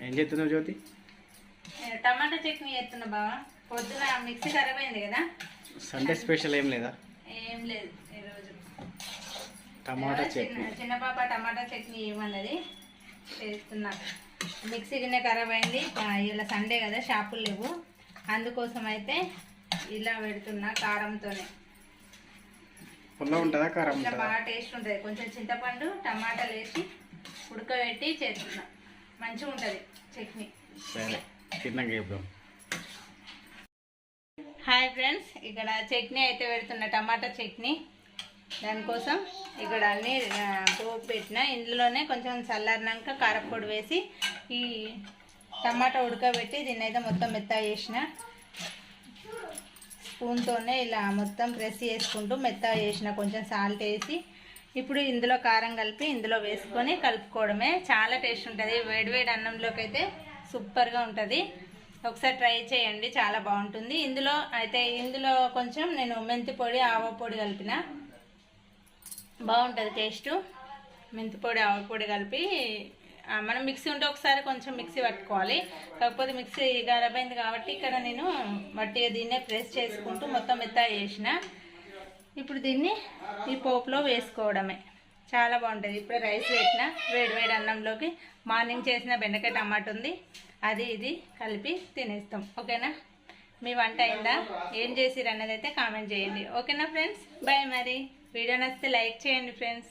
ఏం చేస్తున్నావు జ్యోతి? టమాటా చట్నీ చేస్తున్నా బావా. పొద్దున మిక్సీ ఖరాబ్ అయింది కదా? సండే స్పెషల్ ఏం లేదా? ఏం లేదు ఈరోజు. టమాటా చట్నీ. చిన్న పాప టమాటా చట్నీ ఇవ్వన్నది చేస్తున్నా. మిక్సీ గిన్నె ఖరాబ్ అయింది. ఇలా సండే కదా షాపులు లేవు. అందుకోసం అయితే ఇలా పెడుతున్నా కారంతోనే. పుల్ల ఉంటుందా కారం బాగా టేస్ట్ ఉంటుంది. కొంచెం చింతపండు టమాటాలు వేసి ఉడకబెట్టి చేస్తున్నా. మంచిగా ఉంటుంది చట్నీ. సరే తిన్నాక చెప్దాం. హాయ్ ఫ్రెండ్స్ ఇక్కడ చట్నీ అయితే పెడుతున్నా టమాటా చట్నీ. దానికోసం ఇక్కడ అన్ని పోపు పెట్టిన. ఇందులోనే కొంచెం చల్లారినాక కారపొడి వేసి ఈ టమాటా ఉడకబెట్టి దీన్ని అయితే మొత్తం మెత్తగా చేసిన. స్పూన్తోనే ఇలా మొత్తం ప్రెస్ చేసుకుంటూ మెత్తగా చేసిన కొంచెం సాల్ట్ వేసి ఇప్పుడు ఇందులో కారం కలిపి ఇందులో వేసుకొని కలుపుకోవడమే. చాలా టేస్ట్ ఉంటుంది. వేడివేడి అన్నంలోకి అయితే సూపర్గా ఉంటుంది. ఒకసారి ట్రై చేయండి చాలా బాగుంటుంది. ఇందులో అయితే ఇందులో కొంచెం నేను మెంతి పొడి ఆవ పొడి కలిపిన. బాగుంటుంది టేస్ట్. మెంతి పొడి ఆవ పొడి కలిపి మనం మిక్సీ ఉంటే ఒకసారి కొంచెం మిక్సీ పట్టుకోవాలి. కాకపోతే మిక్సీ గరబైంది అయింది కాబట్టి ఇక్కడ నేను మట్టి దీన్నే ప్రెస్ చేసుకుంటూ మొత్తం మెత్తగా చేసిన. ఇప్పుడు దీన్ని ఈ పోపులో వేసుకోవడమే. చాలా బాగుంటుంది. ఇప్పుడు రైస్ పెట్టిన వేడి వేడి అన్నంలోకి మార్నింగ్ చేసిన బెండకాయ టమాటా ఉంది. అది ఇది కలిపి తినేస్తాం. ఓకేనా? మీ వంట అయిందా? ఏం చేసిరు అన్నది అయితే కామెంట్ చేయండి. ఓకేనా ఫ్రెండ్స్? బాయ్ మరి. వీడియో నచ్చితే లైక్ చేయండి ఫ్రెండ్స్.